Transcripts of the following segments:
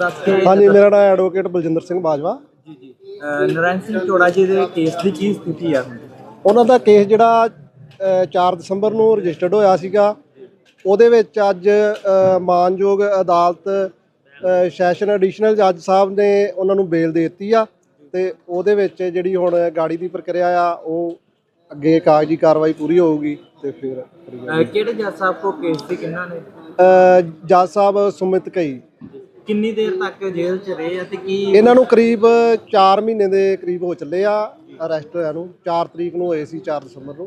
ਹਾਂਜੀ ਮੇਰਾ ਨਾਮ ਐਡਵੋਕੇਟ ਬਲਜਿੰਦਰ ਸਿੰਘ ਬਾਜਵਾ। ਜੀ ਜੀ। ਨਰਾਇਣ ਸਿੰਘ ਚੋੜਾ ਜੀ ਦੇ ਕੇਸ ਦੀ ਕੀ ਸਥਿਤੀ ਆ? ਉਹਨਾਂ ਦਾ ਕੇਸ ਜਿਹੜਾ ਅ, 4 ਦਸੰਬਰ ਨੂੰ ਰਜਿਸਟਰਡ ਹੋਇਆ ਸੀਗਾ। ਉਹਦੇ ਵਿੱਚ ਅੱਜ ਮਾਨਯੋਗ ਅਦਾਲਤ ਸੈਸ਼ਨ ਐਡੀਸ਼ਨਲ ਜੱਜ ਸਾਹਿਬ ਨੇ ਉਹਨਾਂ ਨੂੰ ਬੇਲ ਦੇ ਦਿੱਤੀ ਆ। ਤੇ ਉਹਦੇ ਵਿੱਚ ਜਿਹੜੀ ਹੁਣ ਗਾੜੀ ਦੀ ਪ੍ਰਕਿਰਿਆ ਆ ਉਹ ਅੱਗੇ ਕਾਗਜ਼ੀ ਕਾਰਵਾਈ ਪੂਰੀ ਹੋਊਗੀ ਤੇ ਫਿਰ ਕਿਹੜੇ ਜੱਜ ਸਾਹਿਬ ਕੋ ਕੇਸ ਸੀ? ਕਿੰਨਾ ਨੇ? ਜੱਜ ਸਾਹਿਬ ਸੁਮਿਤ ਕਈ। ਕਿੰਨੀ ਦੇਰ ਤੱਕ ਜੇਲ੍ਹ 'ਚ ਰਹੇ ਆ ਤੇ ਕੀ ਇਹਨਾਂ ਨੂੰ ਕਰੀਬ 4 ਮਹੀਨੇ ਦੇ ਕਰੀਬ ਹੋ ਚੱਲੇ ਆ ਅਰੈਸਟ ਹੋਇਆ ਨੂੰ। 4 ਤਰੀਕ ਨੂੰ ਹੋਏ ਸੀ 4 ਦਸੰਬਰ ਨੂੰ।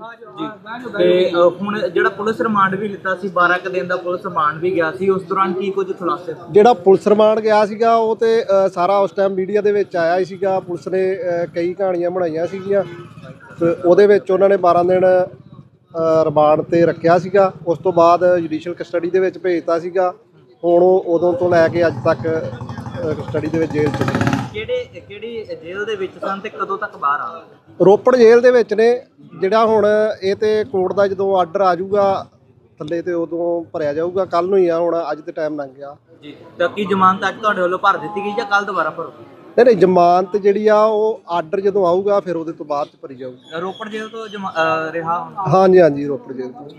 ਤੇ ਹੁਣ ਜਿਹੜਾ ਪੁਲਿਸ ਰਿਮਾਂਡ ਵੀ ਲਿੱਤਾ ਸੀ 12 ਕ ਦਿਨ ਦਾ ਪੁਲਿਸ ਰਿਮਾਂਡ ਵੀ ਗਿਆ ਸੀ ਉਸ ਦੌਰਾਨ ਕੀ ਕੁਝ ਖੁਲਾਸੇ ਜਿਹੜਾ ਪੁਲਿਸ ਰਿਮਾਂਡ ਗਿਆ ਸੀਗਾ ਉਹ ਤੇ ਅ, ਸਾਰਾ ਉਸ ਟਾਈਮ ਮੀਡੀਆ ਦੇ ਵਿੱਚ ਆਇਆ ਹੀ ਸੀਗਾ। ਪੁਲਿਸ ਨੇ ਅ, ਕਈ ਕਹਾਣੀਆਂ ਬਣਾਈਆਂ ਸੀਗੀਆਂ ਤੇ ਉਹਦੇ ਵਿੱਚ ਉਹਨਾਂ ਨੇ 12 ਦਿਨ ਅ, ਰਿਮਾਂਡ ਤੇ ਰੱਖਿਆ ਸੀਗਾ। ਉਸ ਤੋਂ ਬਾਅਦ ਜੁਡੀਸ਼ੀਅਲ ਕਸਟਡੀ ਦੇ ਵਿੱਚ ਭੇਜਤਾ ਸੀਗਾ। ਹੁਣ ਉਹ ਉਦੋਂ ਤੋਂ ਲੈ ਕੇ ਅੱਜ ਤੱਕ ਕਸਟਡੀ ਦੇ ਵਿੱਚ ਜੇਲ੍ਹ 'ਚ ਨੇ। ਕਿਹੜੇ ਕਿਹੜੀ ਜੇਲ੍ਹ ਦੇ ਵਿੱਚ ਸਨ ਤੇ ਕਦੋਂ ਤੱਕ ਬਾਹਰ ਆ? ਰੋਪੜ ਜੇਲ੍ਹ ਦੇ ਵਿੱਚ ਨੇ। ਜਿਹੜਾ ਹੁਣ ਇਹ ਤੇ ਕੋਰਟ ਦਾ ਜਦੋਂ ਆਰਡਰ ਆ ਜਾਊਗਾ ਥੱਲੇ ਤੇ ਉਦੋਂ ਭਰਿਆ ਜਾਊਗਾ ਕੱਲ ਨੂੰ ਹੀ ਆ ਹੁਣ ਅੱਜ ਤੇ ਟਾਈਮ ਲੰਘ ਗਿਆ। ਜੀ ਤਾਂ ਕੀ ਜ਼ਮਾਨਤ ਅੱਜ ਤੁਹਾਡੇ ਵੱਲੋਂ ਭਰ ਦਿੱਤੀ ਗਈ ਜਾਂ ਕੱਲ ਦੁਬਾਰਾ ਭਰੋ? ਨਹੀਂ ਨਹੀਂ ਜ਼ਮਾਨਤ ਜਿਹੜੀ ਆ ਉਹ ਆਰਡਰ ਜਦੋਂ ਆਊਗਾ ਫਿਰ ਉਹਦੇ ਤੋਂ ਬਾਅਦ ਚ ਭਰੀ ਜਾਊਗੀ। ਰੋਪੜ ਜੇਲ੍ਹ ਤੋਂ ਜਮਾ- ਅਹ ਰਿਹਾ ਹੁਣ? ਹਾਂਜੀ ਹਾਂਜੀ ਰੋਪੜ ਜੇਲ੍ਹ ਤੋਂ।